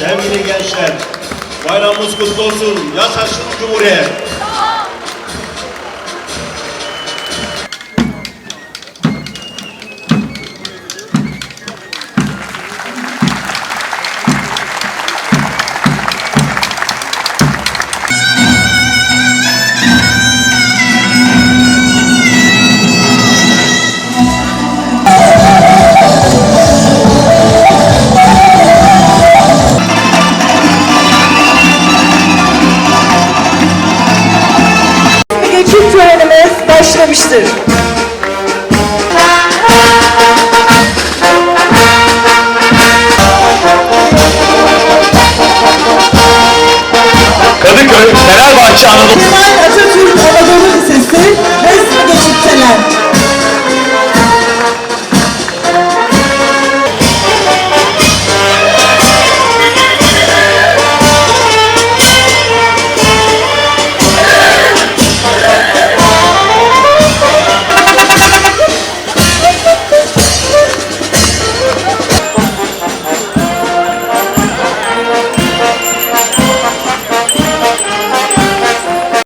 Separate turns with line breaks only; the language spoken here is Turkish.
Sevgili gençler, bayramımız kutlu olsun. Yaşasın Cumhuriyet.
Geçit törenimiz başlamıştır.
Kadıköy, Fenerbahçe Anadolu